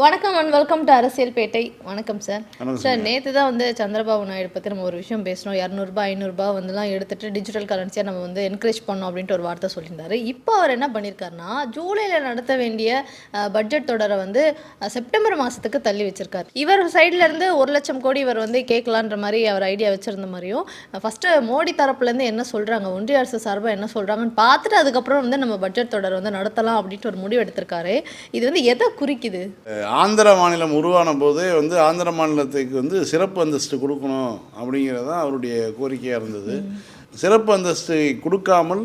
வணக்கம் and welcome to அரசியல் பேட்டை வணக்கம் சார் சார் நேற்று தான் வந்து சந்திரபாபு நாயுடு பற்றி நம்ம ஒரு விஷயம் பேசணும் இரநூறுபா ஐநூறுரூபா வந்துலாம் எடுத்துட்டு டிஜிட்டல் கரன்சியாக நம்ம வந்து என்கரேஜ் பண்ணோம் அப்படின்ட்டு ஒரு வார்த்தை சொல்லியிருந்தாரு. இப்போ அவர் என்ன பண்ணியிருக்காருன்னா ஜூலையில் நடத்த வேண்டிய பட்ஜெட் தொடரை வந்து செப்டம்பர் மாதத்துக்கு தள்ளி வச்சிருக்காரு. இவர் சைடுல இருந்து ஒரு லட்சம் கோடி இவர் வந்து கேட்கலான்ற மாதிரி அவர் ஐடியா வச்சிருந்த மாதிரியும் ஃபஸ்ட்டு மோடி தரப்புலேருந்து என்ன சொல்கிறாங்க ஒன்றிய அரசு சார்பாக என்ன சொல்கிறாங்கன்னு பார்த்துட்டு அதுக்கப்புறம் வந்து நம்ம பட்ஜெட் தொடர் வந்து நடத்தலாம் அப்படின்ட்டு ஒரு முடிவு எடுத்திருக்காரு. இது வந்து எதை குறிக்குது? ஆந்திர மாநிலம் உருவான போதே வந்து ஆந்திர மாநிலத்துக்கு வந்து சிறப்பு அந்தஸ்து கொடுக்கணும் அப்படிங்கிறது தான் அவருடைய கோரிக்கையாக இருந்தது. சிறப்பு அந்தஸ்து கொடுக்காமல்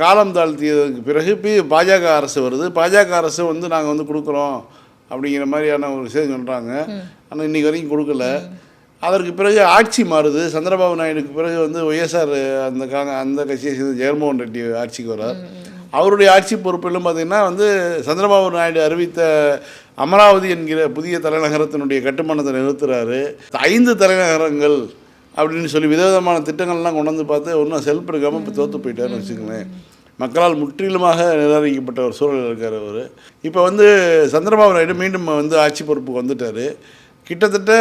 காலம் தாழ்த்தியதுக்கு பிறகு பி பாஜக அரசு வருது. பாஜக அரசு வந்து நாங்கள் வந்து கொடுக்குறோம் அப்படிங்கிற மாதிரியான ஒரு விஷயம் சொல்கிறாங்க ஆனால் இன்றைக்கி வரைக்கும் கொடுக்கல. அதற்கு பிறகு ஆட்சி மாறுது. சந்திரபாபு நாயுடுக்கு பிறகு வந்து ஒய்எஸ்ஆர் அந்த காங்க அந்த கட்சியை சேர்ந்த ஜெகன்மோகன் ரெட்டி ஆட்சிக்கு வரார் அவருடைய ஆட்சி பொறுப்பிலும் பார்த்திங்கன்னா வந்து சந்திரபாபு நாயுடு அறிவித்த அமராவதி என்கிற புதிய தலைநகரத்தினுடைய கட்டுமானத்தை நிறுத்துறாரு. ஐந்து தலைநகரங்கள் அப்படின்னு சொல்லி விதவிதமான திட்டங்கள்லாம் கொண்டு வந்து பார்த்து ஒன்றும் செல்ப் எடுக்காமல் இப்போ தோற்று போயிட்டாருன்னு வச்சுக்கோங்களேன். மக்களால் முற்றிலுமாக நிராகரிக்கப்பட்ட ஒரு சூழல் இருக்கார் அவர். இப்போ வந்து சந்திரபாபு நாயுடு மீண்டும் வந்து ஆட்சி பொறுப்புக்கு வந்துட்டார். கிட்டத்தட்ட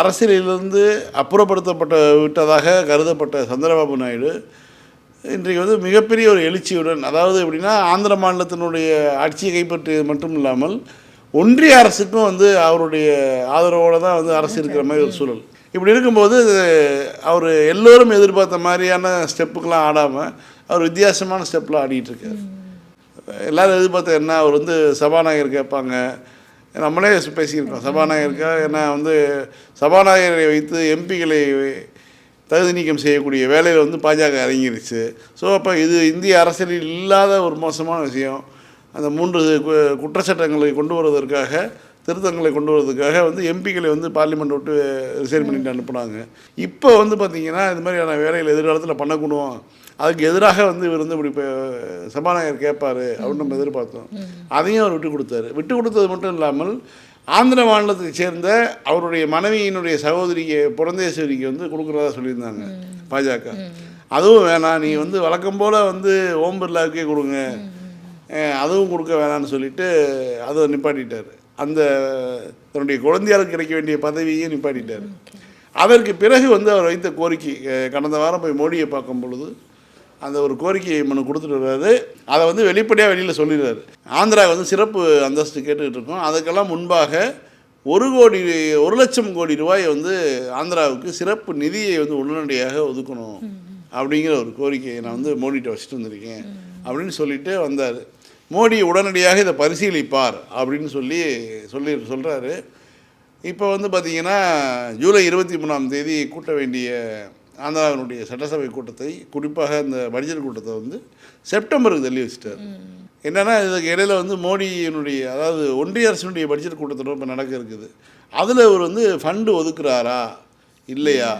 அரசியலிருந்து அப்புறப்படுத்தப்பட்ட விட்டதாக கருதப்பட்ட சந்திரபாபு நாயுடு இன்றைக்கு வந்து மிகப்பெரிய ஒரு எழுச்சியுடன் அதாவது எப்படின்னா ஆந்திர மாநிலத்தினுடைய ஆட்சியை கைப்பற்றியது மட்டும் இல்லாமல் ஒன்றிய அரசுக்கும் வந்து அவருடைய ஆதரவோடு தான் வந்து அரசு இருக்கிற மாதிரி ஒரு சூழல். இப்படி இருக்கும்போது அவர் எல்லோரும் எதிர்பார்த்த மாதிரியான ஸ்டெப்புக்கெலாம் ஆடாமல் அவர் வித்தியாசமான ஸ்டெப்லாம் ஆடிட்டு இருக்காரு எல்லாரும் எதிர்பார்த்த என்ன? அவர் வந்து சபாநாயகர் கேட்பாங்க. நம்மளே பேசியிருக்கோம். சபாநாயகருக்கா ஏன்னா வந்து சபாநாயகரை வைத்து எம்பிகளை தகுதி நீக்கம் செய்யக்கூடிய வேலையில் வந்து பாஜக இறங்கிருச்சு. ஸோ அப்போ இது இந்திய அரசியலில் இல்லாத ஒரு மோசமான விஷயம். அந்த மூன்று குற்றச்சட்டங்களை கொண்டு வருவதற்காக திருத்தங்களை கொண்டு வருவதற்காக வந்து எம்பிக்களை வந்து பார்லிமெண்ட் விட்டு ரிசைன் பண்ணிட்டு அனுப்புனாங்க. இப்போ வந்து பார்த்திங்கன்னா இது மாதிரியான வேலைகள் எதிர்காலத்தில் பண்ணக்கூடும் அதுக்கு எதிராக வந்து இவர் வந்து இப்படி இப்போ சபாநாயகர் கேட்பார் அப்படின்னு நம்ம எதிர்பார்த்தோம். அதையும் அவர் விட்டு கொடுத்தாரு. விட்டு கொடுத்தது மட்டும் இல்லாமல் ஆந்திர மாநிலத்தை சேர்ந்த அவருடைய மனைவியினுடைய சகோதரிக்கு புரந்தேஸ்வரிக்கு வந்து கொடுக்குறதா சொல்லியிருந்தாங்க பாஜக. அதுவும் வேணாம். நீ வந்து வழக்கம் போல் வந்து ஓம் பிர்லாவுக்கே கொடுங்க. அதுவும் கொடுக்க வேணாம்னு சொல்லிட்டு அதை நிப்பாட்டிட்டார். அந்த தன்னுடைய குழந்தையாளுக்கு கிடைக்க வேண்டிய பதவியையும் நிப்பாட்டிட்டார். அதற்கு பிறகு வந்து அவர் வைத்த கோரிக்கை கடந்த வாரம் போய் மோடியை பார்க்கும் பொழுது அந்த ஒரு கோரிக்கை மனு கொடுத்துட்டு வர்றாரு. அதை வந்து வெளிப்படையாக வெளியில் சொல்லிடுறாரு. ஆந்திரா வந்து சிறப்பு அந்தஸ்து கேட்டுக்கிட்டு இருக்கோம். அதுக்கெல்லாம் முன்பாக ஒரு கோடி ஒரு லட்சம் கோடி ரூபாயை வந்து ஆந்திராவுக்கு சிறப்பு நிதியை வந்து உடனடியாக ஒதுக்கணும். அப்படிங்கிற ஒரு கோரிக்கையை நான் வந்து மோடிட்ட வச்சுட்டு வந்திருக்கேன். அப்படின்னு சொல்லிட்டு வந்தார். மோடி உடனடியாக இதை பரிசீலிப்பார் அப்படின்னு சொல்லி சொல்லி சொல்கிறாரு இப்போ வந்து பார்த்தீங்கன்னா ஜூலை இருபத்தி மூணாம் தேதி கூட்ட வேண்டிய ஆந்திராவினுடைய சட்டசபை கூட்டத்தை குறிப்பாக இந்த பட்ஜெட் கூட்டத்தை வந்து செப்டம்பருக்கு தள்ளி வச்சுட்டார். என்னென்னா இதுக்கு இடையில வந்து மோடியினுடைய அதாவது ஒன்றிய அரசினுடைய பட்ஜெட் கூட்டத்தொடர் இப்போ நடக்க இருக்குது. அதில் அவர் வந்து ஃபண்டு ஒதுக்குறாரா? இல்லையா?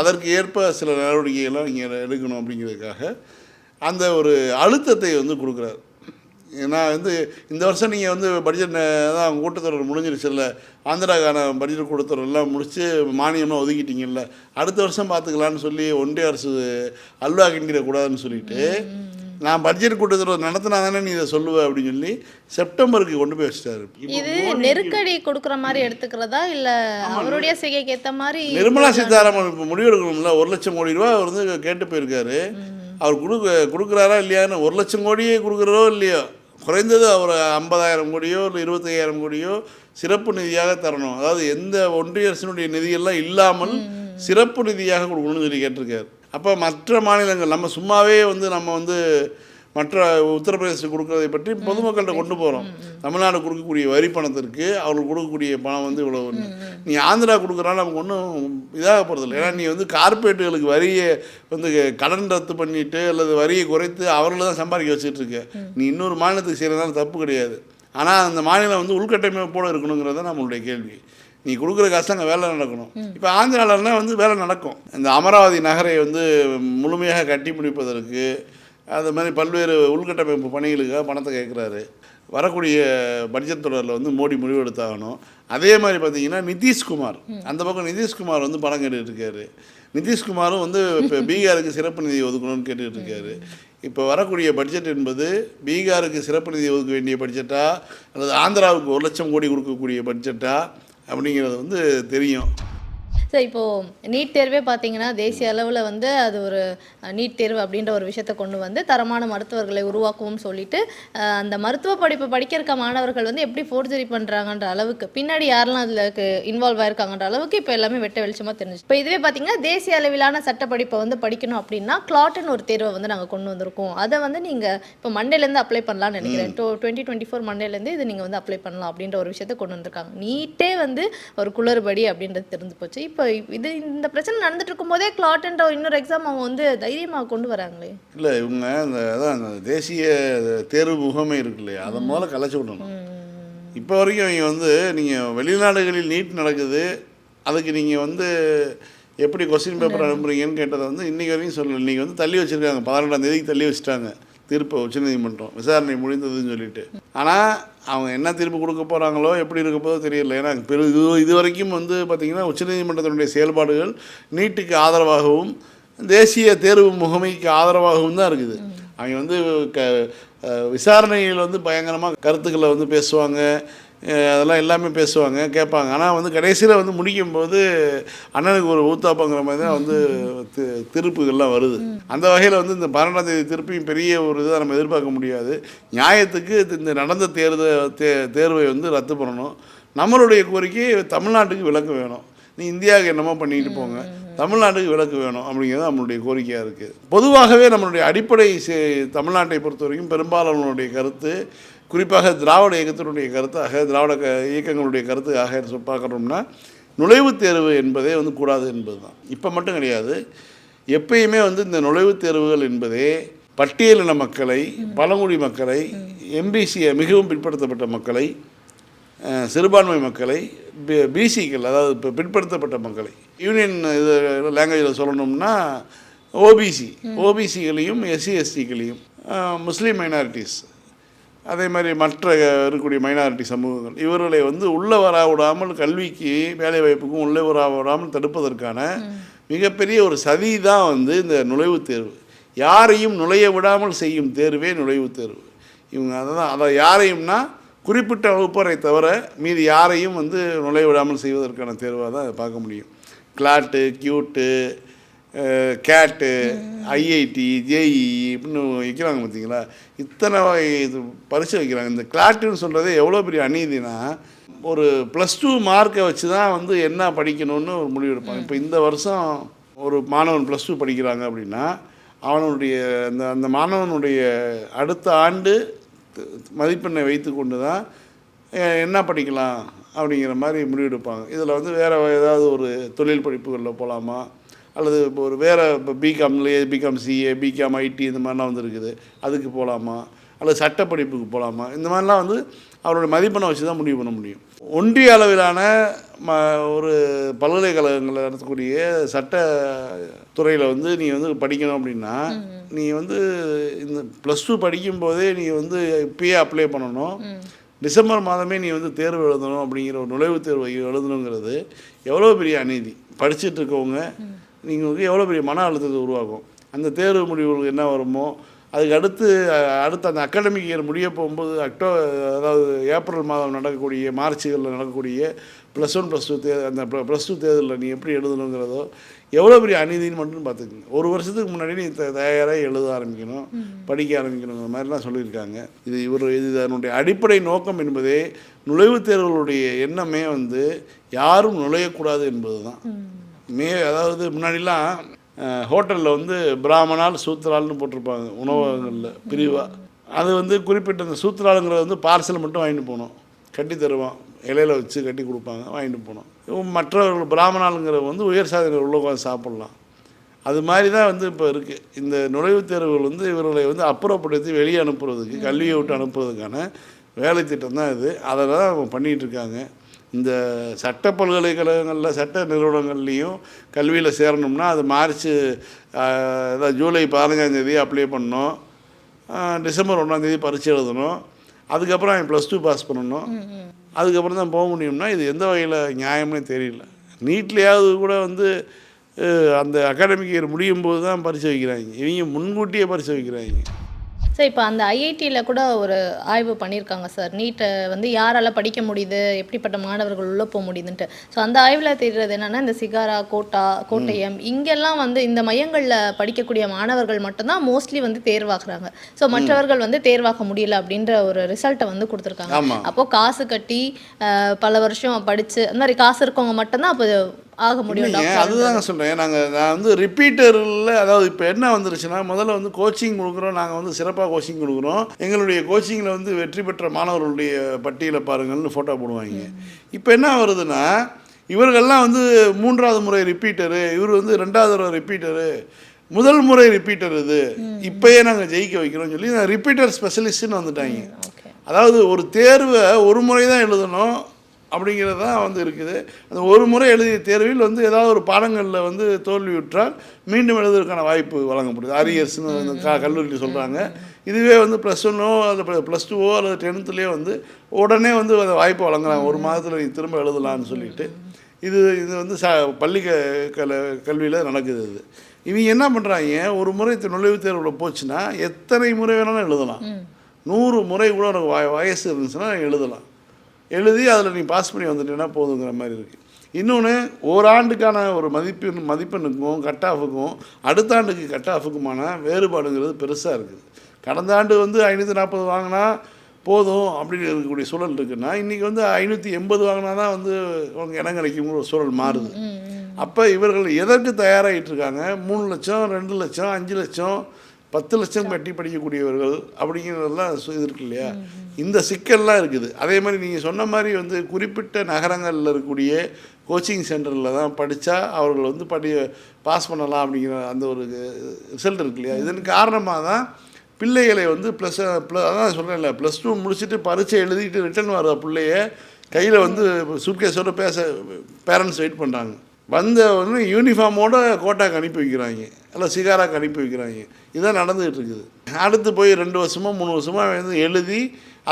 அதற்கு ஏற்ப சில நடவடிக்கைகள்லாம் நீங்கள் எடுக்கணும் அப்படிங்கிறதுக்காக அந்த ஒரு அழுத்தத்தை வந்து கொடுக்குறாரு. ஏன்னா வந்து இந்த வருஷம் நீங்கள் வந்து பட்ஜெட் தான் கூட்டத்தொடர் முடிஞ்சிருச்சுல்ல. ஆந்திராக்கான பட்ஜெட் கூட்டத்தொடர் எல்லாம் முடிச்சு மானியம்லாம் ஒதுக்கிட்டீங்கல்ல. அடுத்த வருஷம் பார்த்துக்கலான்னு சொல்லி ஒன்றிய அரசு அல்வா கிண்டிடக்கூடாதுன்னு சொல்லிட்டு நான் பட்ஜெட் கூட்டத்தொடர் நடத்தினா தானே நீ இதை சொல்லுவ அப்படின்னு சொல்லி செப்டம்பருக்கு கொண்டு போய் வச்சிட்டாரு. இது நெருக்கடி கொடுக்குற மாதிரி எடுத்துக்கிறதா? இல்ல அவருடைய சிகைக்கு ஏத்த மாதிரி நிர்மலா சீதாராமன் இப்போ முடிவெடுக்கணும்ல ஒரு லட்சம் கோடி ரூபா அவர் வந்து கேட்டு போயிருக்காரு. அவர் கொடுக்க கொடுக்குறாரா இல்லையான்னு ஒரு லட்சம் கோடியே கொடுக்குறோ இல்லையோ. குறைந்தது அவர் ஐம்பதாயிரம் கோடியோ இல்லை இருபத்தையாயிரம் கோடியோ சிறப்பு நிதியாக தரணும். அதாவது எந்த ஒன்றிய அரசினுடைய நிதியெல்லாம் இல்லாமல் சிறப்பு நிதியாக கொடுக்கணும்னு சொல்லி கேட்டிருக்காரு. அப்போ மற்ற மாநிலங்கள் நம்ம சும்மாவே வந்து நம்ம வந்து மற்ற உத்தரப்பிரதேசத்துக்கு கொடுக்கறதை பற்றி பொதுமக்கள்கிட்ட கொண்டு போகிறோம் தமிழ்நாடு கொடுக்கக்கூடிய வரி பணத்திற்கு அவங்களுக்கு கொடுக்கக்கூடிய பணம் வந்து இவ்வளோ ஒன்று நீ ஆந்திரா கொடுக்குறான்னு நமக்கு ஒன்றும் இதாக போகிறதில்ல ஏன்னா நீ வந்து கார்பரேட்டுகளுக்கு வரியை வந்து கடன் ரத்து பண்ணிட்டு அல்லது வரியை குறைத்து அவர்களை தான் சம்பாதிக்க வச்சுட்டு இருக்க. நீ இன்னொரு மாநிலத்துக்கு செய்கிறதுனால தப்பு கிடையாது. ஆனால் அந்த மாநிலம் வந்து உள்கட்டமைப்போடு இருக்கணுங்கிறது தான் நம்மளுடைய கேள்வி. நீ கொடுக்குற காசு அங்கே வேலை நடக்கணும். இப்போ ஆந்திராவிலனா வந்து வேலை நடக்கும். இந்த அமராவதி நகரை வந்து முழுமையாக கட்டி முடிப்பதற்கு அது மாதிரி பல்வேறு உள்கட்டமைப்பு பணிகளுக்காக பணத்தை கேட்குறாரு. வரக்கூடிய பட்ஜெட் தொடரில் வந்து மோடி முடிவெடுத்தாகணும். அதே மாதிரி பார்த்தீங்கன்னா நிதிஷ்குமார். அந்த பக்கம் நிதிஷ்குமார் வந்து பணம் கேட்டுட்டு இருக்காரு நிதிஷ்குமாரும் வந்து இப்போ பீகாருக்கு சிறப்பு நிதி ஒதுக்கணும்னு கேட்டுட்டு இருக்காரு இப்போ வரக்கூடிய பட்ஜெட் என்பது பீகாருக்கு சிறப்பு நிதி ஒதுக்க வேண்டிய பட்ஜெட்டா அல்லது ஆந்திராவுக்கு ஒரு லட்சம் கோடி கொடுக்கக்கூடிய பட்ஜெட்டா அப்படிங்கிறது வந்து தெரியும். சார் இப்போது நீட் தேர்வே பார்த்தீங்கன்னா தேசிய அளவில் வந்து அது ஒரு நீட் தேர்வு அப்படின்ற ஒரு விஷயத்தை கொண்டு வந்து தரமான மருத்துவர்களை உருவாக்குவோம் சொல்லிட்டு அந்த மருத்துவ படிப்பு படிக்க இருக்க மாணவர்கள் வந்து எப்படி ஃபோர்ஜரி பண்ணுறாங்கன்ற அளவுக்கு பின்னாடி யாரெல்லாம் அதில் இன்வால்வ் ஆயிருக்காங்கன்ற அளவுக்கு இப்போ எல்லாமே வெட்ட வெளிச்சமாக தெரிஞ்சுச்சு. இப்போ இதுவே பார்த்தீங்கன்னா தேசிய அளவிலான சட்ட படிப்பை வந்து படிக்கணும் அப்படின்னா கிளாட்னு ஒரு தேர்வை வந்து நாங்கள் கொண்டு வந்திருக்கோம். அதை வந்து நீங்கள் இப்போ மண்டேலேருந்து அப்ளை பண்ணலாம்னு நினைக்கிறேன். டோ டுவெண்ட்டி டுவெண்ட்டி ஃபோர் மண்டேலேருந்து இது நீங்கள் வந்து அப்ளை பண்ணலாம் அப்படின்ற ஒரு விஷயத்தை கொண்டு வந்திருக்காங்க. நீட்டே வந்து ஒரு குளறுபடி அப்படின்றது தெரிஞ்சு போச்சு. இப்போ இது இந்த பிரச்சனை நடந்துட்டு இருக்கும்போதே கிளாட்ன்ற இன்னொரு எக்ஸாம் அவங்க வந்து தைரியமாக கொண்டு வராங்களே. இல்லை இவங்க அந்த அதான் அந்த தேசிய தேர்வு முகமை இருக்கு இல்லையா? அதை முதல்ல கலைச்சி விடணும். இப்போ வரைக்கும் இவங்க வந்து நீங்கள் வெளிநாடுகளில் நீட் நடக்குது அதுக்கு நீங்கள் வந்து எப்படி கொஸ்டின் பேப்பர் அனுப்புறீங்கன்னு கேட்டதை வந்து இன்றைக்கி வரைக்கும் சொல்லலை. இன்றைக்கி வந்து தள்ளி வச்சுருக்காங்க. பதினெட்டாம் தேதிக்கு தள்ளி வச்சுட்டாங்க. தீர்ப்பை உச்சநீதிமன்றம் விசாரணை முடிந்ததுன்னு சொல்லிட்டு. ஆனால் அவங்க என்ன தீர்ப்பு கொடுக்க போகிறாங்களோ எப்படி இருக்க போதோ தெரியல. ஏன்னா பெரு இது இது வரைக்கும் வந்து பார்த்திங்கன்னா உச்சநீதிமன்றத்தினுடைய செயல்பாடுகள் நீட்டுக்கு ஆதரவாகவும் தேசிய தேர்வு முகமைக்கு ஆதரவாகவும் தான் இருக்குது. அவங்க வந்து க விசாரணையில் வந்து பயங்கரமாக கருத்துக்களை வந்து பேசுவாங்க. அதெல்லாம் எல்லாமே பேசுவாங்க கேட்பாங்க. ஆனால் வந்து கடைசியில் வந்து முடிக்கும்போது அண்ணனுக்கு ஒரு ஊத்தாப்பங்கிற மாதிரி தான் வந்து தி- திருப்புகள்லாம் வருது. அந்த வகையில் வந்து இந்த பன்னெண்டாம் தேதி திருப்பியும் பெரிய ஒரு இதாக நம்ம எதிர்பார்க்க முடியாது. நியாயத்துக்கு இந்த நடந்த தேர்த தே தேர்வை வந்து ரத்து பண்ணணும். நம்மளுடைய கோரிக்கை தமிழ்நாட்டுக்கு விளக்கு வேணும். நீ இந்தியாவுக்கு என்னமோ பண்ணிட்டு போங்க. தமிழ்நாட்டுக்கு விலக்கு வேணும் அப்படிங்கிறது நம்மளுடைய கோரிக்கையாக இருக்குது பொதுவாகவே நம்மளுடைய அடிப்படை சே- தமிழ்நாட்டை பொறுத்த வரைக்கும் பெரும்பாலானவருடைய கருத்து குறிப்பாக திராவிட இயக்கத்தினுடைய கருத்தாக திராவிட க இயக்கங்களுடைய கருத்தாக பார்க்குறோம்னா நுழைவுத் தேர்வு என்பதே வந்து கூடாது என்பது தான் இப்போ மட்டும் கிடையாது எப்பயுமே வந்து இந்த நுழைவுத் தேர்வுகள் என்பதே பட்டியலின மக்களை பழங்குடி மக்களை எம்பிசியை மிகவும் பிற்படுத்தப்பட்ட மக்களை சிறுபான்மை மக்களை பி- பிசிக்கள் அதாவது இப்போ பிற்படுத்தப்பட்ட மக்களை. யூனியன் இது லாங்குவேஜில் சொல்லணும்னா ஓபிசி ஓபிசிகளையும் எஸ்சி எஸ்டிகளையும் முஸ்லீம் மைனாரிட்டிஸ். அதே மாதிரி மற்ற இருக்கக்கூடிய மைனாரிட்டி சமூகங்கள் இவர்களை வந்து உள்ளே வர விடாமல் கல்விக்கு வேலைவாய்ப்புக்கும் உள்ளே வர விடாமல் தடுப்பதற்கான மிகப்பெரிய ஒரு சதி தான் வந்து இந்த நுழைவுத் தேர்வு. யாரையும் நுழைய விடாமல் செய்யும் தேர்வே நுழைவுத் தேர்வு. இவங்க அதை தான் அதை யாரையும்னா குறிப்பிட்ட வகுப்பறை தவிர மீதி யாரையும் வந்து நுழைய விடாமல் செய்வதற்கான தேர்வாக தான் அதை பார்க்க முடியும். CLAT CUET CAT IIT JEE இப்படின்னு வைக்கிறாங்க பார்த்தீங்களா? இத்தனை இது பரிசு வைக்கிறாங்க. இந்த கிளாட்டுன்னு சொல்கிறதே எவ்வளோ பெரிய அநீதினா ஒரு ப்ளஸ் டூ மார்க்கை வச்சு தான் வந்து என்ன படிக்கணும்னு ஒரு முடிவு எடுப்பாங்க. இப்போ இந்த வருஷம் ஒரு மாணவன் ப்ளஸ் டூ படிக்கிறாங்க அப்படின்னா அவனுடைய அந்த அந்த மாணவனுடைய அடுத்த ஆண்டு மதிப்பெண்ணை வைத்து கொண்டு தான் என்ன படிக்கலாம் அப்படிங்கிற மாதிரி முடிவெடுப்பாங்க இதில் வந்து வேறு ஏதாவது ஒரு தொழில் படிப்புகளில் போகலாமா அல்லது இப்போ ஒரு வேறு இப்போ பிகாம்லேயே பிகாம் சிஏ பிகாம் ஐடி இந்த மாதிரிலாம் வந்துருக்குது. அதுக்கு போகலாமா அல்லது சட்ட படிப்புக்கு போகலாமா இந்த மாதிரிலாம் வந்து அவருடைய மதிப்பெண்ணை வச்சு தான் முடிவு பண்ண முடியும். ஒன்றிய அளவிலான ம ஒரு பல்கலைக்கழகங்களில் நடத்தக்கூடிய சட்ட துறையில் வந்து நீ வந்து படிக்கணும் அப்படின்னா நீ வந்து இந்த ப்ளஸ் டூ படிக்கும்போதே நீ வந்து இப்பயே அப்ளை பண்ணணும். டிசம்பர் மாதமே நீ வந்து தேர்வு எழுதணும் அப்படிங்கிற ஒரு நுழைவுத் தேர்வை எழுதணுங்கிறது எவ்வளோ பெரிய அநீதி. படிச்சுட்டு இருக்கவங்க நீங்கள் வந்து எவ்வளோ பெரிய மன அழுத்தத்தை உருவாக்கும்? அந்த தேர்வு முடிவுகள் என்ன வருமோ அதுக்கு அடுத்து அடுத்த அந்த அகாடமிக் இயர் முடிய போகும்போது அக்டோ அதாவது ஏப்ரல் மாதம் நடக்கக்கூடிய மார்ச்சுகளில் நடக்கக்கூடிய ப்ளஸ் ஒன் ப்ளஸ் டூ தே அந்த ப்ளஸ் டூ தேர்தலில் நீ எப்படி எழுதணுங்கிறதோ எவ்வளோ பெரிய அநீதின்னு மட்டும் பார்த்துக்குங்க. ஒரு வருஷத்துக்கு முன்னாடி நீ தயாராக எழுத ஆரம்பிக்கணும் படிக்க ஆரம்பிக்கணுங்கிற மாதிரிலாம் சொல்லியிருக்காங்க. இது இவர் இது இதனுடைய அடிப்படை நோக்கம் என்பதே நுழைவுத் தேர்வுகளுடைய எண்ணமே வந்து யாரும் நுழையக்கூடாது என்பது தான் மே அதாவது முன்னாடிலாம் ஹோட்டலில் வந்து பிராமணால் சூத்திரால்னு போட்டிருப்பாங்க உணவகங்களில் பிரிவாக அது வந்து குறிப்பிட்ட அந்த சூத்திராளுங்கிறது வந்து பார்சல் மட்டும் வாங்கிட்டு போகணும் கட்டி தருவான் இலையில வச்சு கட்டி கொடுப்பாங்க வாங்கிட்டு போகணும் மற்றவர்கள் பிராமணாளுங்கிறது வந்து உயர் சாதனை உள்ள உட்காந்து சாப்பிட்லாம். அது மாதிரி தான் வந்து இப்போ இருக்குது இந்த நுழைவுத் தேர்வுகள் வந்து இவர்களை வந்து அப்புறப்படுத்தி வெளியே அனுப்புறதுக்கு கல்வியை விட்டு அனுப்புறதுக்கான வேலை திட்டம் தான் இது. அதை தான் அவங்க பண்ணிகிட்டு இருக்காங்க. இந்த சட்ட பல்கலைக்கழகங்களில் சட்ட நிறுவனங்கள்லேயும் கல்வியில் சேரணும்னா அது மார்ச் அதாவது ஜூலை பதினஞ்சாம் தேதி அப்ளை பண்ணணும். டிசம்பர் ஒன்றாந்தேதி பரீட்சை எழுதணும். அதுக்கப்புறம் அவன் ப்ளஸ் டூ பாஸ் பண்ணணும். அதுக்கப்புறம் தான் போக முடியும்னா இது எந்த வகையில் நியாயம்னே தெரியல. நீட்லேயாவது கூட வந்து அந்த அகாடமிக் இயர் முடியும் போது தான் பரிசு வைக்கிறாங்க. இவங்க முன்கூட்டியே பரிசு வைக்கிறாங்க. சார் இப்போ அந்த ஐஐடியில் கூட ஒரு ஆய்வு பண்ணியிருக்காங்க சார் நீட்டை வந்து யாரால படிக்க முடியுது எப்படிப்பட்ட மாணவர்கள் உள்ளே போக முடியுதுன்ட்டு. ஸோ அந்த ஆய்வில் தெரிகிறது என்னன்னா இந்த சிகாரா கோட்டா கோட்டயம் இங்கெல்லாம் வந்து இந்த மையங்களில் படிக்கக்கூடிய மாணவர்கள் மட்டும்தான் மோஸ்ட்லி வந்து தேர்வாகுறாங்க. ஸோ மற்றவர்கள் வந்து தேர்வாக முடியல அப்படின்ற ஒரு ரிசல்ட்டை வந்து கொடுத்துருக்காங்க. அப்போ காசு கட்டி பல வருஷம் படிச்சு அந்த மாதிரி காசு இருக்கவங்க மட்டும்தான் அப்போ ஆக முடியும் அதுதாங்க சொல்கிறேன் நாங்கள் நான் வந்து ரிப்பீட்டரில் அதாவது இப்போ என்ன வந்துருச்சுன்னா முதல்ல வந்து கோச்சிங் கொடுக்குறோம். நாங்கள் வந்து சிறப்பாக கோச்சிங் கொடுக்குறோம். எங்களுடைய கோச்சிங்கில் வந்து வெற்றி பெற்ற மாணவர்களுடைய பட்டியலை பாருங்கள்னு ஃபோட்டோ போடுவாங்க. இப்போ என்ன வருதுன்னா இவர்கள்லாம் வந்து மூன்றாவது முறை ரிப்பீட்டரு இவர் வந்து ரெண்டாவது தடவை ரிப்பீட்டரு முதல் முறை ரிப்பீட்டர் இது. இப்போயே நாங்கள் ஜெயிக்க வைக்கிறோம்னு சொல்லி ரிப்பீட்டர் ஸ்பெஷலிஸ்ட்னு வந்துட்டாங்க. அதாவது ஒரு தேர்வை ஒரு முறை தான் எழுதணும். அப்படிங்கிறது தான் வந்து இருக்குது. அந்த ஒரு முறை எழுதிய தேர்வில் வந்து ஏதாவது ஒரு பாடங்களில் வந்து தோல்வியுற்றால் மீண்டும் எழுதுவதற்கான வாய்ப்பு வழங்கப்படுது. அரியர்ஸ்னு க கல்லூரியில் சொல்கிறாங்க இதுவே வந்து ப்ளஸ் ஒன்னோ அல்லது ப்ளஸ் டூவோ அல்லது டென்த்துலேயோ வந்து உடனே வந்து அந்த வாய்ப்பு வழங்குறாங்க ஒரு மாதத்தில் நீ திரும்ப எழுதலாம்னு சொல்லிட்டு. இது இது வந்து ச பள்ளி க கல கல்வியில் நடக்குது இது. இவங்க என்ன பண்ணுறாங்க ஒரு முறை நுழைவுத் தேர்வில் போச்சுன்னா எத்தனை முறை வேணாலும் எழுதலாம். நூறு முறை கூட உனக்கு வய வயசு இருந்துச்சுன்னா எழுதலாம். எழுதி அதில் நீ பாஸ் பண்ணி வந்துட்டேன்னா போதுங்கிற மாதிரி இருக்குது இன்னொன்று ஓராண்டுக்கான ஒரு மதிப்பெண் மதிப்பெண்ணுக்கும் கட் ஆஃபுக்கும் அடுத்த ஆண்டுக்கு கட் ஆஃபுக்குமான வேறுபாடுங்கிறது பெருசாக இருக்குது. கடந்த ஆண்டு வந்து ஐநூற்றி நாற்பது வாங்கினா போதும் அப்படின்னு இருக்கக்கூடிய சூழல் இருக்குன்னா இன்றைக்கி வந்து ஐநூற்றி எண்பது வாங்கினா தான் வந்து உனக்கு இடம் கிடைக்குங்கிற ஒரு சூழல் மாறுது. அப்போ இவர்கள் எதற்கு தயாராகிட்டு இருக்காங்க? மூணு லட்சம் ரெண்டு லட்சம் அஞ்சு லட்சம் பத்து லட்சம் கட்டி படிக்கக்கூடியவர்கள் அப்படிங்கிறதெல்லாம் இது இருக்கு இல்லையா? இந்த சிக்கல்லாம் இருக்குது. அதே மாதிரி நீங்கள் சொன்ன மாதிரி வந்து குறிப்பிட்ட நகரங்களில் இருக்கக்கூடிய கோச்சிங் சென்டரில் தான் படித்தா அவர்கள் வந்து படி பாஸ் பண்ணலாம் அப்படிங்கிற அந்த ஒரு ரிசல்ட் இருக்கு இல்லையா? இதன் காரணமாக தான் பிள்ளைகளை வந்து ப்ளஸ் ப்ளஸ் அதான் சொல்கிறேன்ல ப்ளஸ் டூ முடிச்சுட்டு பரீட்சை எழுதிட்டு ரிட்டர்ன் வர பிள்ளைய கையில் வந்து சூட்கேஸோட பேச பேரண்ட்ஸ் வெயிட் பண்ணுறாங்க வந்த உடனே யூனிஃபார்மோட கோட்டாக்கு அனுப்பி வைக்கிறாங்க. இல்லை சிகாராக்கு அனுப்பி வைக்கிறாங்க. இதான் நடந்துகிட்டு இருக்குது. அடுத்து போய் ரெண்டு வருஷமோ மூணு வருஷமோ வந்து எழுதி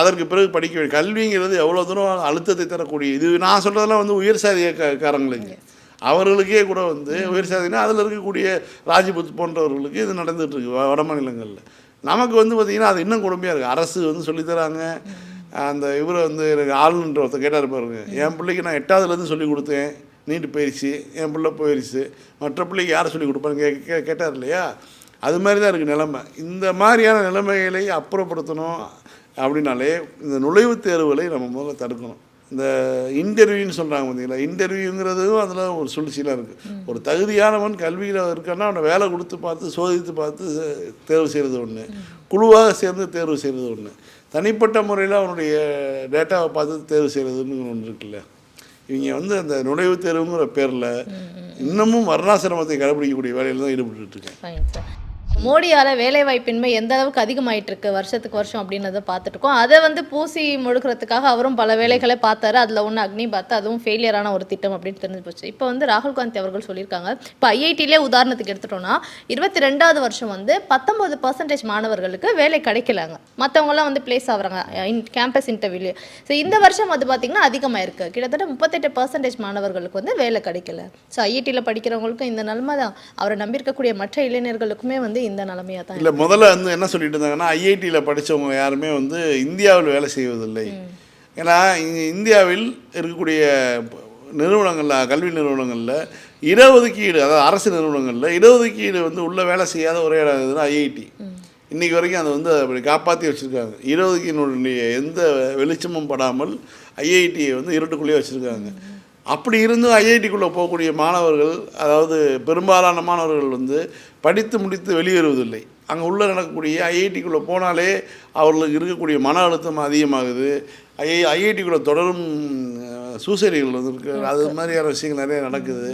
அதற்கு பிறகு படிக்க வேண்டிய கல்விங்கிறது எவ்வளோ தூரம் அழுத்தத்தை தரக்கூடிய இது நான் சொல்கிறதெல்லாம் வந்து உயர் சாதிய அவர்களுக்கே கூட வந்து உயர் சாதினா அதில் இருக்கக்கூடிய ராஜ்புத் போன்றவர்களுக்கு இது நடந்துகிட்டு இருக்கு வட மாநிலங்களில். நமக்கு வந்து பார்த்திங்கன்னா அது இன்னும் கொடுமையாக இருக்குது அரசு வந்து சொல்லித்தராங்க அந்த இவரை வந்து எனக்கு ஆளுன்ற ஒருத்தர் கேட்டார் பாருங்க. என் பிள்ளைக்கு நான் எட்டாவதுலேருந்து சொல்லி கொடுத்தேன். நீட்டு போயிடுச்சு என் பிள்ளை போயிடுச்சு மற்ற பிள்ளைக்கு யார் சொல்லி கொடுப்பாங்க கே கே கேட்டார் இல்லையா? அது மாதிரி தான் இருக்குது நிலைமை. இந்த மாதிரியான நிலைமைகளை அப்புறப்படுத்தணும் அப்படின்னாலே இந்த நுழைவுத் தேர்வுகளை நம்ம முதல்ல தடுக்கணும். இந்த இன்டர்வியூன்னு சொல்கிறாங்க பார்த்தீங்களா இன்டர்வியூங்கிறதும் அதில் ஒரு சுழற்சியெலாம் இருக்குது ஒரு தகுதியானவன் கல்வியில் இருக்கான்னா அவனை வேலை கொடுத்து பார்த்து சோதித்து பார்த்து தேர்வு செய்கிறது ஒன்று குழுவாக சேர்ந்து தேர்வு செய்கிறது ஒன்று தனிப்பட்ட முறையில் அவனுடைய டேட்டாவை பார்த்து தேர்வு செய்கிறதுன்னு ஒன்று இருக்குல்ல இவங்க வந்து அந்த நுழைவுத் தேர்வுங்கிற பேரில் இன்னமும் வர்ணாசிரமத்தை கடைபிடிக்கக்கூடிய வேலையில் தான் ஃபைன் சார் மோடியால் வேலைவாய்ப்பின்மை எந்த அளவுக்கு அதிகமாயிட்டு இருக்கு வருஷத்துக்கு வருஷம் அப்படின்றத பார்த்துட்டு இருக்கோம் அதை வந்து பூசி முழுக்கிறதுக்காக அவரும் பல வேலைகளை பார்த்தாரு. அதில் ஒன்று அக்னி பார்த்து அதுவும் ஃபெயிலியரான ஒரு திட்டம் அப்படின்னு தெரிஞ்சு போச்சு. இப்போ வந்து ராகுல் காந்தி அவர்கள் சொல்லியிருக்காங்க. இப்போ ஐஐடியிலே உதாரணத்துக்கு எடுத்துட்டோம்னா இருபத்தி ரெண்டாவது வருஷம் வந்து பத்தொன்பது பர்சன்டேஜ் மாணவர்களுக்கு வேலை கிடைக்கலாங்க. மற்றவங்களாம் வந்து பிளேஸ் ஆகுறாங்க. கேம்பஸ் இன்டர்வியூலேயே ஸோ இந்த வருஷம் அது பார்த்திங்கன்னா அதிகமாக இருக்குது கிட்டத்தட்ட முப்பத்தெட்டு பர்சன்டேஜ் மாணவர்களுக்கு வந்து வேலை கிடைக்கல. ஸோ ஐஐடியில் படிக்கிறவங்களுக்கும் இந்த நிலமை தான். அவரை நம்பியிருக்கக்கூடிய மற்ற இளைஞர்களுக்குமே வந்து இந்த நிலைமையாக தான் இல்லை முதல்ல வந்து என்ன சொல்லிட்டு இருந்தாங்கன்னா ஐஐடியில் படித்தவங்க யாருமே வந்து இந்தியாவில் வேலை செய்வதில்லை. ஏன்னா இந்தியாவில் இருக்கக்கூடிய நிறுவனங்களில் கல்வி நிறுவனங்களில் இடஒதுக்கீடு அதாவது அரசு நிறுவனங்களில் இடஒதுக்கீடு வந்து உள்ள வேலை செய்யாத ஒரே இடம் எதுன்னா ஐஐடி இன்றைக்கி வரைக்கும் அதை வந்து அப்படி காப்பாற்றி வச்சுருக்காங்க. இடஒதுக்கீடுடைய எந்த வெளிச்சமும் படாமல் ஐஐடியை வந்து இருட்டுக்குள்ளேயே வச்சுருக்காங்க. அப்படி இருந்தும் ஐஐடிக்குள்ளே போகக்கூடிய மாணவர்கள் அதாவது பெரும்பாலான மாணவர்கள் வந்து படித்து முடித்து வெளியேறுவதில்லை. அங்கே உள்ளே நடக்கக்கூடிய ஐஐடிக்குள்ளே போனாலே அவர்களுக்கு இருக்கக்கூடிய மன அழுத்தம் அதிகமாகுது. ஐஐ ஐஐடிக்குள்ளே தொடரும் சூசைடுகள் வந்து இருக்கு. அது மாதிரியான விஷயங்கள் நிறைய நடக்குது.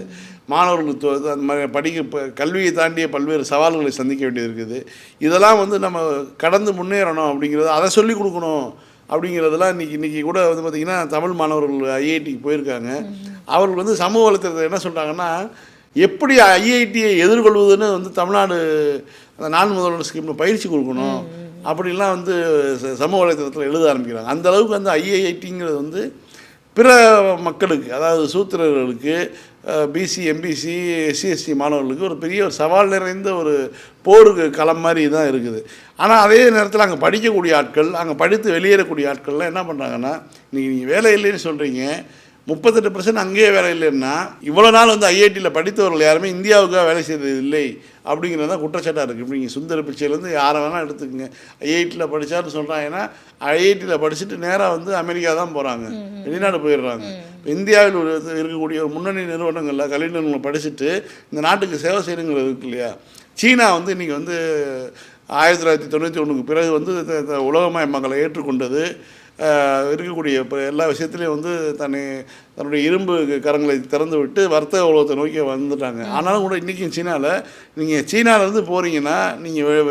மாணவர்களுக்கு அந்த மாதிரி படிக்க கல்வியை தாண்டிய பல்வேறு சவால்களை சந்திக்க வேண்டியது இருக்குது. இதெல்லாம் வந்து நம்ம கடந்து முன்னேறணும் அப்படிங்கிறது அதை சொல்லிக் கொடுக்கணும். அப்படிங்கிறதெல்லாம் இன்றைக்கி இன்றைக்கி கூட வந்து பார்த்திங்கன்னா தமிழ் மாணவர்கள் ஐஐடிக்கு போயிருக்காங்க. அவர்கள் வந்து சமூக வலைத்தளத்தில் என்ன சொல்கிறாங்கன்னா எப்படி ஐஐடியை எதிர்கொள்வதுன்னு வந்து தமிழ்நாடு அந்த நான் முதல்வர் ஸ்கீமில் பயிற்சி கொடுக்கணும். அப்படிலாம் வந்து ச- சமூக வலைத்தளத்தில் எழுத ஆரம்பிக்கிறாங்க. அந்த அளவுக்கு வந்து ஐஐடிங்கிறது வந்து பிற மக்களுக்கு அதாவது சூத்திரர்களுக்கு பிசி எம்பிசி எஸ்சிஎஸ்டி மாணவர்களுக்கு ஒரு பெரிய ஒரு சவால் நிறைந்த ஒரு போருக்கு களம் மாதிரி தான் இருக்குது. ஆனால் அதே நேரத்தில் அங்கே படிக்கக்கூடிய ஆட்கள் அங்கே படித்து வெளியேறக்கூடிய ஆட்கள்லாம் என்ன பண்ணுறாங்கன்னா இன்றைக்கி நீங்கள் வேலை இல்லைன்னு சொல்கிறீங்க முப்பத்தெட்டு பர்சன்ட் அங்கேயே வேலை இல்லைன்னா இவ்வளோ நாள் வந்து ஐஐடியில் படித்தவர்கள் யாருமே இந்தியாவுக்காக வேலை செய்தது இல்லை அப்படிங்கிறது தான் குற்றச்சாட்டாக இருக்குது இப்போ நீங்கள் சுந்தர பிச்சையிலேருந்து யாரை வேணால் எடுத்துக்கங்க. ஐஐடியில் படித்தாருன்னு சொல்கிறாங்கன்னா ஐஐடியில் படிச்சுட்டு நேராக வந்து அமெரிக்கா தான் போகிறாங்க வெளிநாடு போயிடுறாங்க. இப்போ இந்தியாவில் ஒரு இருக்கக்கூடிய ஒரு முன்னணி நிறுவனங்களில் கல்வி நிறுவனங்கள் படிச்சுட்டு இந்த நாட்டுக்கு சேவை செய்யணுங்கிறது இருக்கு இல்லையா? சீனா வந்து இன்றைக்கி வந்து ஆயிரத்தி தொள்ளாயிரத்தி தொண்ணூற்றி ஒன்றுக்கு பிறகு வந்து த- உலகமயமக்களை ஏற்றுக்கொண்டது. இருக்கக்கூடிய இப்போ எல்லா விஷயத்துலையும் வந்து தன்னை தன்னுடைய இரும்பு கரங்களை திறந்து விட்டு வர்த்தக உலகத்தை நோக்கி வந்துட்டாங்க. ஆனாலும் கூட இன்றைக்கும் சீனாவில் நீங்கள் சீனாவிலேருந்து போகிறீங்கன்னா நீங்கள்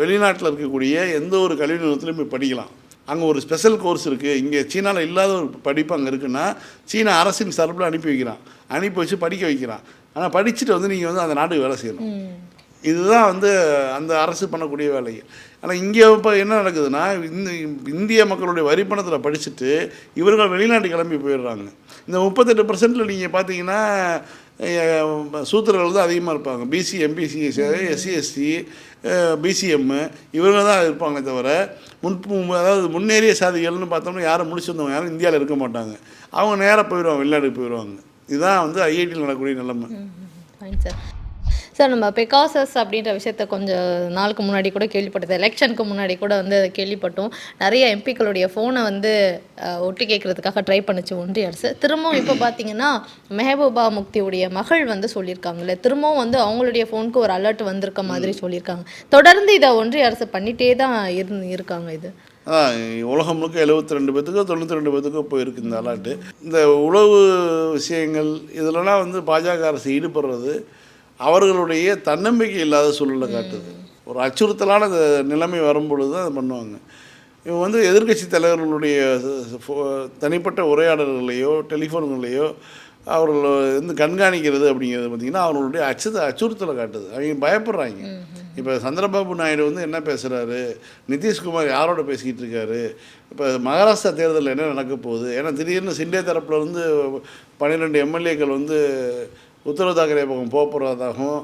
வெளிநாட்டில் இருக்கக்கூடிய எந்த ஒரு கல்வி நிறுவனத்திலையும் போய் படிக்கலாம். அங்கே ஒரு ஸ்பெஷல் கோர்ஸ் இருக்குது இங்கே சீனாவில் இல்லாத ஒரு படிப்பு அங்கே இருக்குன்னா சீனா அரசின் சார்பில் அனுப்பி வைக்கிறான். அனுப்பி வச்சு படிக்க வைக்கிறான். ஆனால் படிச்சுட்டு வந்து நீங்கள் வந்து அந்த நாட்டுக்கு வேலை செய்யணும். இதுதான் வந்து அந்த அரசு பண்ணக்கூடிய வேலை. ஆனால் இங்கே இப்போ என்ன நடக்குதுன்னா இந்த இந்திய மக்களுடைய வரி பணத்தில் படிச்சுட்டு இவர்கள் வெளிநாட்டு கிளம்பி போயிடுறாங்க. இந்த முப்பத்தெட்டு பர்சன்ட்டில் நீங்கள் பார்த்தீங்கன்னா சூத்திரர்கள் தான் அதிகமாக இருப்பாங்க. BC MBC SC ST BCM இவங்க தான் இருப்பாங்களே தவிர முன் அதாவது முன்னேறிய சாதிகள்னு பார்த்தோம்னா யாரும் முடிச்சு வந்தவங்க யாரும் இந்தியாவில் இருக்க மாட்டாங்க. அவங்க நேராக போயிடுவாங்க வெளிநாட்டுக்கு போயிடுவாங்க. இதுதான் வந்து ஐஐடியில் நடக்கக்கூடிய நிலைமை. ஃபைன் சார் நம்ம பெகாசஸ் அப்படின்ற விஷயத்த கொஞ்சம் நாளுக்கு முன்னாடி கூட கேள்விப்பட்டது. எலெக்ஷனுக்கு முன்னாடி கூட வந்து அதை கேள்விப்பட்டோம். நிறைய எம்பிக்களுடைய ஃபோனை வந்து ஒட்டி கேட்கறதுக்காக ட்ரை பண்ணிச்சு ஒன்றிய அரசு. திரும்பவும் இப்போ பார்த்தீங்கன்னா மெஹபூபா முக்தியுடைய மகள் வந்து சொல்லியிருக்காங்கல்ல. திரும்பவும் வந்து அவங்களுடைய ஃபோனுக்கு ஒரு அலர்ட் வந்திருக்க மாதிரி சொல்லியிருக்காங்க. தொடர்ந்து இதை ஒன்றிய அரசு பண்ணிட்டே தான் இருந்து இருக்காங்க இது. உலகம் முழுக்க எழுபத்தி ரெண்டு பேத்துக்கோ தொண்ணூற்றி ரெண்டு பேத்துக்கோ போயிருக்கு இந்த அலாட்டு இந்த உழவு விஷயங்கள் இதிலலாம் வந்து பாஜக அரசு ஈடுபடுறது அவர்களுடைய தன்னம்பிக்கை இல்லாத சூழலை காட்டுது. ஒரு அச்சுறுத்தலான நிலைமை வரும்பொழுது தான் அதை பண்ணுவாங்க. இவங்க வந்து எதிர்க்கட்சி தலைவர்களுடைய தனிப்பட்ட உரையாடல்களையோ டெலிஃபோன்களையோ அவர்கள் வந்து கண்காணிக்கிறது அப்படிங்கிறது பார்த்திங்கன்னா அவர்களுடைய அச்சத்தை அச்சுறுத்தலை காட்டுது. அவங்க பயப்படுறாங்க. இப்போ சந்திரபாபு நாயுடு வந்து என்ன பேசுகிறாரு நிதிஷ்குமார் யாரோட பேசிக்கிட்டு இருக்காரு? இப்போ மகாராஷ்டிரா தேர்தலில் என்ன நடக்க போகுது? ஏன்னா திடீர்னு சிண்டே தரப்புல இருந்து பன்னிரெண்டு எம்எல்ஏக்கள் வந்து உத்தரவு தாக்கரே பக்கம் போக போகிறதாகவும்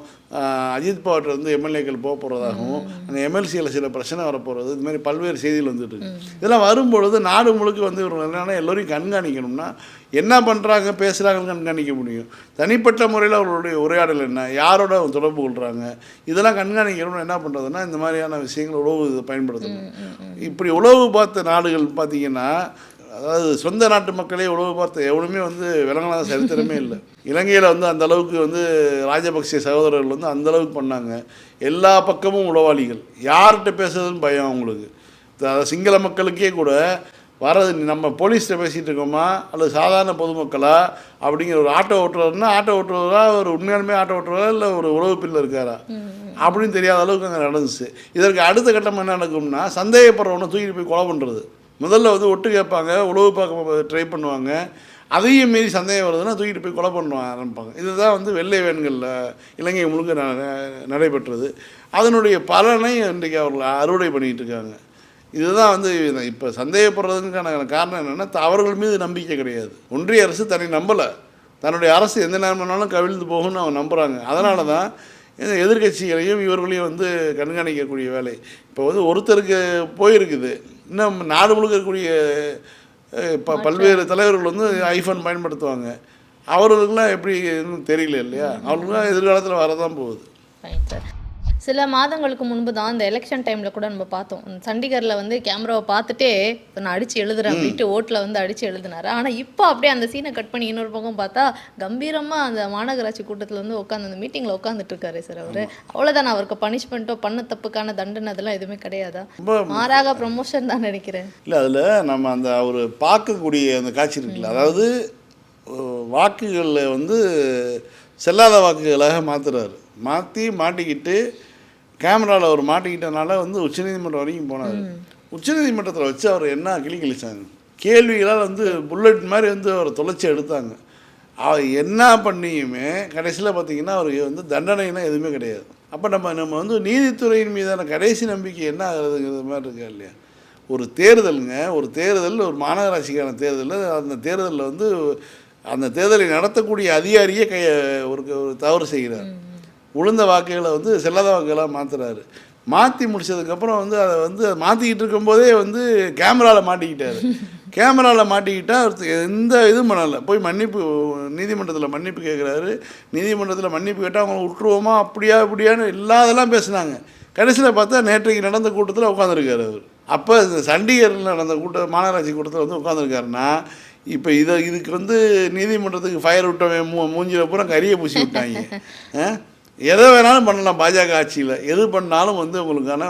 அஜித் பவார்ட்ட இருந்து எம்எல்ஏக்கள் போக போகிறதாகவும் அந்த எம்எல்சியில் சில பிரச்சனை வரப்போகிறது இது மாதிரி பல்வேறு செய்திகள் வந்துட்டு இதெல்லாம் வரும்பொழுது நாடு முழுக்க வந்து இவர்கள் என்னன்னா எல்லோரையும் கண்காணிக்கணும்னா என்ன பண்ணுறாங்க பேசுகிறாங்கன்னு கண்காணிக்க முடியும். தனிப்பட்ட முறையில் அவர்களுடைய உரையாடல் என்ன யாரோட அவங்க தொடர்பு கொள்கிறாங்க இதெல்லாம் கண்காணிக்கணும்னு என்ன பண்ணுறதுன்னா இந்த மாதிரியான விஷயங்கள் உழவு இதை பயன்படுத்தணும் இப்படி உழவு பார்த்த நாடுகள் பார்த்தீங்கன்னா அதாவது சொந்த நாட்டு மக்களே உழவு பார்த்த எவனுமே வந்து விளங்காத சரித்திரமே இல்லை. இலங்கையில் வந்து அந்த அளவுக்கு வந்து ராஜபக்சே சகோதரர்கள் வந்து அந்த அளவுக்கு பண்ணாங்க. எல்லா பக்கமும் உளவாளிகள். யார்கிட்ட பேசுறதுன்னு பயம் அவங்களுக்கு. சிங்கள மக்களுக்கே கூட வரது நம்ம போலீஸ்கிட்ட பேசிகிட்டு இருக்கோமா? அல்லது சாதாரண பொதுமக்களா? அப்படிங்கிற ஒரு ஆட்டோ ஓட்டுறதுனா ஆட்டோ ஓட்டுறதா ஒரு உண்மையாலுமே ஆட்டோ ஓட்டுறதா இல்லை ஒரு உழவு பிள்ளை இருக்காரா? அப்படின்னு தெரியாத அளவுக்கு அங்கே நடந்துச்சு. இதற்கு அடுத்த கட்டம் என்ன நடக்கும்னா சந்தேகப்படுறவனை தூக்கிட்டு போய் கொலை பண்ணுறது முதல்ல வந்து ஒட்டு கேட்பாங்க உழவு பார்க்க ட்ரை பண்ணுவாங்க. அதையும் மீறி சந்தேகம் வருதுன்னா தூக்கிட்டு போய் கொலை பண்ண ஆரம்பிப்பாங்க. இதுதான் வந்து வெள்ளை வேன்களில் இலங்கை முழுக்க ந- நடைபெற்றது. அதனுடைய பலனை இன்றைக்கு அவர்கள் அறுவடை பண்ணிகிட்டு இருக்காங்க. இதுதான் வந்து இப்போ சந்தேகப்படுறதுக்கான காரணம் என்னென்னா அவர்கள் மீது நம்பிக்கை கிடையாது. ஒன்றிய அரசு தன்னை நம்பலை. தன்னுடைய அரசு எந்த நேரம் வேணாலும் கவிழ்ந்து போகும்னு அவங்க நம்புகிறாங்க அதனால தான் இந்த எதிர்க்கட்சிகளையும் இவர்களையும் வந்து கண்காணிக்கக்கூடிய வேலை. இப்போ வந்து ஒருத்தருக்கு போயிருக்குது. இன்னும் நாடு முழுக்க இருக்கக்கூடிய அஹ், ப பல்வேறு தலைவர்கள் வந்து ஐஃபோன் பயன்படுத்துவாங்க. அவர்களுக்கெல்லாம் எப்படி இன்னும் தெரியல இல்லையா? அவர்களுக்கெல்லாம் எதிர்காலத்தில் வரதான் போகுது. சில மாதங்களுக்கு முன்பு தான் இந்த எலெக்ஷன் டைமில் கூட நம்ம பார்த்தோம். சண்டிகரில் வந்து கேமராவை பார்த்துட்டே இப்ப நான் அடித்து எழுதுறேன் அப்படின்ட்டு ஓட்டில் வந்து அடித்து எழுதினாரு. ஆனால் இப்போ அப்படியே அந்த சீனை கட் பண்ணி இன்னொரு பக்கம் பார்த்தா கம்பீரமாக அந்த மாநகராட்சி கூட்டத்தில் வந்து உட்காந்து அந்த மீட்டிங்கில் உட்காந்துட்டு இருக்காரு சார் அவர். அவ்வளோதான் அவருக்கு பனிஷ்மெண்ட்டோ பண்ண தப்புக்கான தண்டனை அதெல்லாம் எதுவுமே கிடையாதா? மாறாக ப்ரமோஷன் தான் நினைக்கிறேன். இல்லை அதில் நம்ம அந்த அவர் பார்க்கக்கூடிய அந்த காட்சி இருக்குல்ல அதாவது வாக்குகளில் வந்து செல்லாத வாக்குகளாக மாற்றுறாரு மாற்றி மாட்டிக்கிட்டு கேமராவில் அவர் மாட்டிக்கிட்டனால வந்து உச்சநீதிமன்றம் வரைக்கும் போனார். உச்சநீதிமன்றத்தில் வச்சு அவர் என்ன கிளி கிழிச்சாங்க? கேள்விகளால் வந்து புல்லட் மாதிரி வந்து அவரை தொலைச்சி எடுத்தாங்க. அவர் என்ன பண்ணியுமே கடைசியில் பார்த்தீங்கன்னா அவருக்கு வந்து தண்டனைனா எதுவுமே கிடையாது. அப்போ நம்ம நம்ம வந்து நீதித்துறையின் மீதான கடைசி நம்பிக்கை என்ன ஆகுறதுங்கிறது மாதிரி இருக்கா இல்லையா? ஒரு தேர்தலுங்க ஒரு தேர்தல் ஒரு மாநகராட்சிக்கான தேர்தலில் அந்த தேர்தலில் வந்து அந்த தேர்தலை நடத்தக்கூடிய அதிகாரியே கைய ஒரு தவறு செய்கிறார். உளுந்த வாக்குகளை வந்து செல்லாத வாக்குகளாக மாற்றுறாரு மாற்றி முடிச்சதுக்கப்புறம் வந்து அதை வந்து மாற்றிக்கிட்டு இருக்கும்போதே வந்து கேமராவில் மாட்டிக்கிட்டார். கேமராவில் மாட்டிக்கிட்டால் எந்த இதுவும் பண்ணலை. போய் மன்னிப்பு நீதிமன்றத்தில் மன்னிப்பு கேட்குறாரு நீதிமன்றத்தில் மன்னிப்பு கேட்டால் அவங்கள விட்டுருவோமா அப்படியா இப்படியான்னு இல்லாதெல்லாம் பேசுனாங்க. கடைசியில் பார்த்தா நேற்றைக்கு நடந்த கூட்டத்தில் உட்காந்துருக்காரு அவர். அப்போ இந்த சண்டிகரில் நடந்த கூட்ட மாநகராட்சி கூட்டத்தில் வந்து உட்காந்துருக்காருன்னா இப்போ இதை இதுக்கு வந்து நீதிமன்றத்துக்கு ஃபயர் விட்டவன் மூ மூஞ்சில பூரா கரியை பூசி விட்டாங்க. ஆ? எதை வேணாலும் பண்ணலாம் பாஜக ஆட்சியில். எது பண்ணாலும் வந்து உங்களுக்கான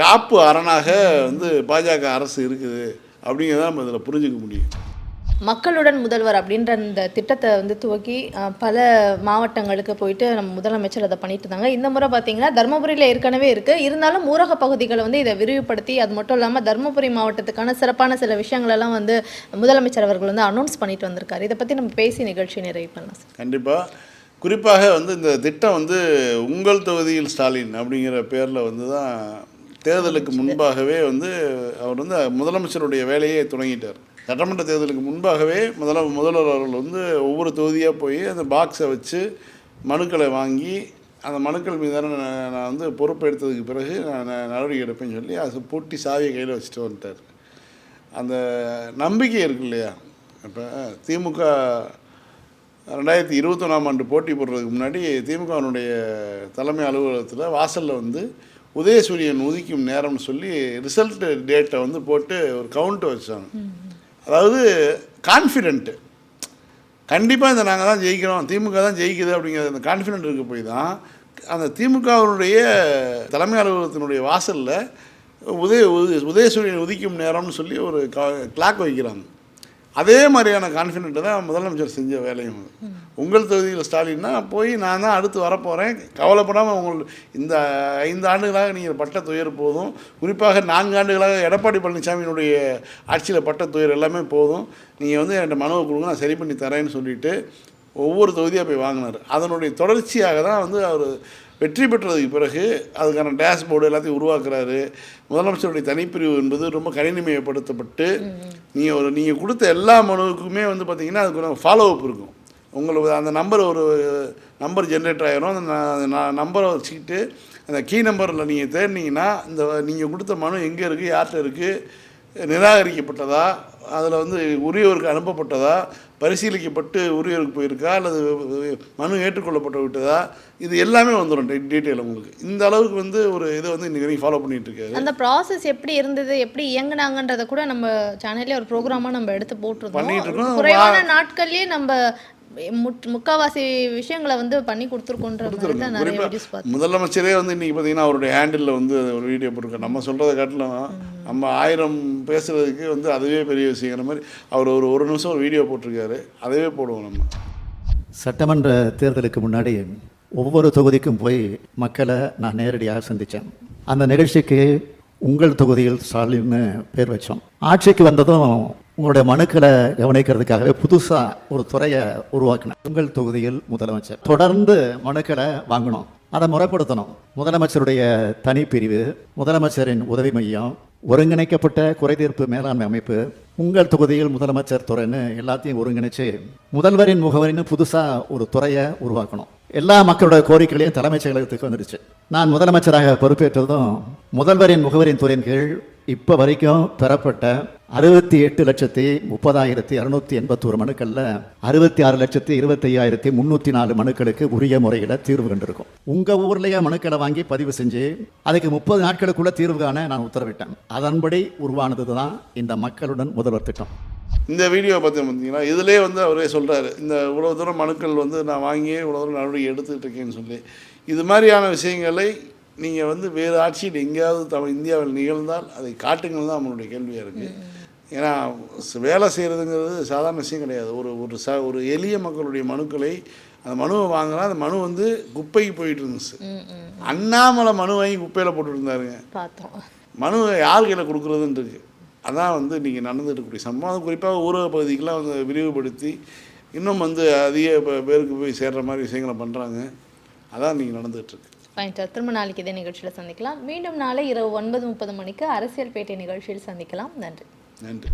காப்பு அரணாக வந்து பாஜக அரசு இருக்குது. அப்படிங்கிறத நம்ம இதில் புரிஞ்சுக்க முடியும். மக்களுடன் முதல்வர் அப்படின்ற அந்த திட்டத்தை வந்து துவக்கி பல மாவட்டங்களுக்கு போயிட்டு நம்ம முதலமைச்சர் அதை பண்ணிட்டு இருந்தாங்க. இந்த முறை பார்த்தீங்கன்னா தருமபுரியில் ஏற்கனவே இருக்குது இருந்தாலும் ஊரக பகுதிகளை வந்து இதை விரிவுபடுத்தி அது மட்டும் இல்லாமல் தருமபுரி மாவட்டத்துக்கான சிறப்பான சில விஷயங்களெல்லாம் வந்து முதலமைச்சர் அவர்கள் வந்து அனௌன்ஸ் பண்ணிட்டு வந்திருக்காரு. இதை பற்றி நம்ம பேசி நிகழ்ச்சி நிறைவு பண்ணலாம் சார். கண்டிப்பாக குறிப்பாக வந்து இந்த திட்டம் வந்து உங்கள் தொகுதியில் ஸ்டாலின் அப்படிங்கிற பேரில் வந்து தான் தேர்தலுக்கு முன்பாகவே வந்து அவர் வந்து முதலமைச்சருடைய வேலையை தொடங்கிட்டார். சட்டமன்ற தேர்தலுக்கு முன்பாகவே முதல முதல்வர் அவர்கள் வந்து ஒவ்வொரு தொகுதியாக போய் அந்த பாக்ஸை வச்சு மனுக்களை வாங்கி அந்த மனுக்கள் மீதான நான் வந்து பொறுப்பெடுத்ததுக்கு பிறகு நான் நான் நடவடிக்கை எடுப்பேன்னு சொல்லி அதை பூட்டி சாவியை கையில் வச்சுட்டு வந்துட்டார். அந்த நம்பிக்கை இருக்கு இல்லையா? இப்போ திமுக ரெண்டாயிரத்தி இருபத்தொன்னாம் ஆண்டு போட்டி போடுறதுக்கு முன்னாடி திமுகவினுடைய தலைமை அலுவலகத்தில் வாசலில் வந்து உதயசூரியன் உதிக்கும் நேரம்னு சொல்லி ரிசல்ட்டு டேட்டை வந்து போட்டு ஒரு கவுண்ட் வச்சாங்க. அதாவது கான்ஃபிடென்ட்டு கண்டிப்பாக இந்த நாங்கள் தான் ஜெயிக்கிறோம். திமுக தான் ஜெயிக்குது அப்படிங்கிற அந்த கான்ஃபிடென்ட் இருக்க போய் தான் அந்த திமுகவினுடைய தலைமை அலுவலகத்தினுடைய வாசலில் உதய உதய உதயசூரியன் உதிக்கும் நேரம்னு சொல்லி ஒரு கிளாக் வைக்கிறாங்க. அதே மாதிரியான கான்ஃபிடென்ட்டு தான் முதலமைச்சர் செஞ்ச வேலையும் உங்கள் தொகுதியில் ஸ்டாலின்னா போய் நான் தான் அடுத்து வரப்போகிறேன் கவலைப்படாமல் உங்கள் இந்த ஐந்து ஆண்டுகளாக நீங்கள் பட்ட துயர் போதும். குறிப்பாக நான்கு ஆண்டுகளாக எடப்பாடி பழனிசாமியினுடைய ஆட்சியில் பட்ட துயர் எல்லாமே போதும். நீங்கள் வந்து என்கிட்ட மனுவை கொடுங்க நான் சரி பண்ணி தரேன்னு சொல்லிட்டு ஒவ்வொரு தொகுதியாக போய் வாங்கினார். அதனுடைய தொடர்ச்சியாக தான் வந்து அவர் வெற்றி பெற்றதுக்கு பிறகு அதுக்கான டேஷ்போர்டு எல்லாத்தையும் உருவாக்குறாரு. முதலமைச்சருடைய தனிப்பிரிவு என்பது ரொம்ப கணினிமயப்படுத்தப்பட்டு நீங்கள் ஒரு நீங்கள் கொடுத்த எல்லா மனுவுக்குமே வந்து பார்த்தீங்கன்னா அதுக்கு ஃபாலோ அப் இருக்கும். உங்களுக்கு அந்த நம்பர் ஒரு நம்பர் ஜென்ரேட் ஆகிரும் அந்த நம்பரை வச்சுக்கிட்டு அந்த கீ நம்பரில் நீங்கள் தேடினீங்கன்னா இந்த நீங்கள் கொடுத்த மனு எங்கே இருக்குது யார்கிட்ட இருக்குது நிராகரிக்கப்பட்டதா அதில் வந்து உரியவருக்கு அனுப்பப்பட்டதா பரிசீலிக்கப்பட்டு உரியவருக்கு போயிருக்கா? அல்லது மனு ஏற்றுக்கொள்ளப்பட்டு விட்டதா? இது எல்லாமே வந்துடும் டீட்டெயில் உங்களுக்கு. இந்த அளவுக்கு வந்து ஒரு இதை வந்து இன்றைக்கி வரைக்கும் ஃபாலோ பண்ணிகிட்டு இருக்காரு. அந்த ப்ராசஸ் எப்படி இருந்தது? எப்படி இயங்குனாங்கன்றத கூட நம்ம சேனல்லே ஒரு ப்ரோக்ராமா நம்ம எடுத்து பண்ணிட்டு இருக்கோம். போட்டிருந்தோம் குறைவான நாட்கள்லயே நம்ம முக்காவாசி விஷயங்களை வந்து பண்ணி கொடுத்துருக்கோன்ற மாதிரி தான் நிறைய குறிப்பா வீடியோஸ் பார்த்தோம் முதலமைச்சரே வந்து இன்றைக்கி பார்த்தீங்கன்னா அவருடைய ஹேண்டிலில் வந்து ஒரு வீடியோ போட்டிருக்காரு. நம்ம சொல்கிறத காட்டிலும் நம்ம ஆயிரம் பேசுகிறதுக்கு வந்து அதுவே பெரிய விஷயங்கிற மாதிரி அவர் ஒரு ஒரு நிமிஷம் ஒரு வீடியோ போட்டிருக்காரு. அதுவே போடுவோம் நம்ம. சட்டமன்ற தேர்தலுக்கு முன்னாடி ஒவ்வொரு தொகுதிக்கும் போய் மக்களை நான் நேரடியாக சந்தித்தேன். அந்த நிகழ்ச்சிக்கு உங்கள் தொகுதியில் ஸ்டாலின்னு பேர் வச்சோம். ஆட்சிக்கு வந்ததும் உங்களுடைய மனுக்களை கவனிக்கிறதுக்காகவே புதுசாக ஒரு துறையை உருவாக்கினேன். உங்கள் தொகுதியில் முதலமைச்சர். தொடர்ந்து மனுக்களை வாங்கணும். அதை முறைப்படுத்தணும். முதலமைச்சருடைய தனிப்பிரிவு முதலமைச்சரின் உதவி மையம் ஒருங்கிணைக்கப்பட்ட குறைதீர்ப்பு மேலாண்மை அமைப்பு உங்கள் தொகுதியில் முதலமைச்சர் துறைன்னு எல்லாத்தையும் ஒருங்கிணைச்சு முதல்வரின் முகவரின்னு புதுசாக ஒரு துறையை உருவாக்கணும். எல்லா மக்களோட கோரிக்கைகளையும் தலைமைச் செயலகத்துக்கு வந்துடுச்சு. நான் முதலமைச்சராக பொறுப்பேற்றதும் முதல்வரின் முகவரின் துறையின் கீழ் இப்போ வரைக்கும் பெறப்பட்ட அறுபத்தி எட்டு லட்சத்தி முப்பதாயிரத்தி அறுநூத்தி எண்பத்தோரு மனுக்களில் அறுபத்தி ஆறு லட்சத்தி இருபத்தி ஐயாயிரத்தி முந்நூற்றி நாலு மனுக்களுக்கு உரிய முறையில் தீர்வு கண்டிருக்கும். உங்கள் ஊர்லேயே மனுக்களை வாங்கி பதிவு செஞ்சு அதுக்கு முப்பது நாட்களுக்குள்ளே தீர்வு காண நான் உத்தரவிட்டேன். அதன்படி உருவானது தான் இந்த மக்களுடன் முதல்வர் திட்டம். இந்த வீடியோ பார்த்து பார்த்தீங்கன்னா இதிலே வந்து அவரே சொல்கிறாரு இந்த இவ்வளோ தூரம் மனுக்கள் வந்து நான் வாங்கி இவ்வளோ தூரம் நடவடிக்கை எடுத்துக்கிட்டு இருக்கேன்னு சொல்லி. இது மாதிரியான விஷயங்களை நீங்கள் வந்து வேறு ஆட்சியில் எங்கேயாவது தமிழ் இந்தியாவில் நிகழ்ந்தால் அதை காட்டுங்கள் தான் நம்மளுடைய கேள்வியாக இருக்குது ஏன்னா வேலை செய்கிறதுங்கிறது சாதாரண விஷயம் கிடையாது. ஒரு ஒரு ச ஒரு எளிய மக்களுடைய மனுக்களை அந்த மனுவை வாங்கினா அந்த மனு வந்து குப்பைக்கு போயிட்டு இருந்துச்சு. அண்ணாமலை மனு வாங்கி குப்பையில் போட்டுட்டு இருந்தாருங்க. பார்த்தோம். மனு யார் கையில் கொடுக்குறதுன்னு இருக்கு. அதான் வந்து நீங்கள் நடந்துகிட்டு சம்பவம். அது குறிப்பாக ஊரக பகுதிக்கெலாம் வந்து விரிவுபடுத்தி இன்னும் வந்து அதிக பேருக்கு போய் சேர்கிற மாதிரி விஷயங்களை பண்ணுறாங்க அதான் நீங்கள் நடந்துகிட்ருக்கு. ஃபைன் சார் திரும்ப நாளைக்கு இதே நிகழ்ச்சியில் சந்திக்கலாம். மீண்டும் நாளை இரவு ஒன்பது முப்பது மணிக்கு அரசியல் பேட்டை நிகழ்ச்சியில் சந்திக்கலாம். நன்றி. நன்றி.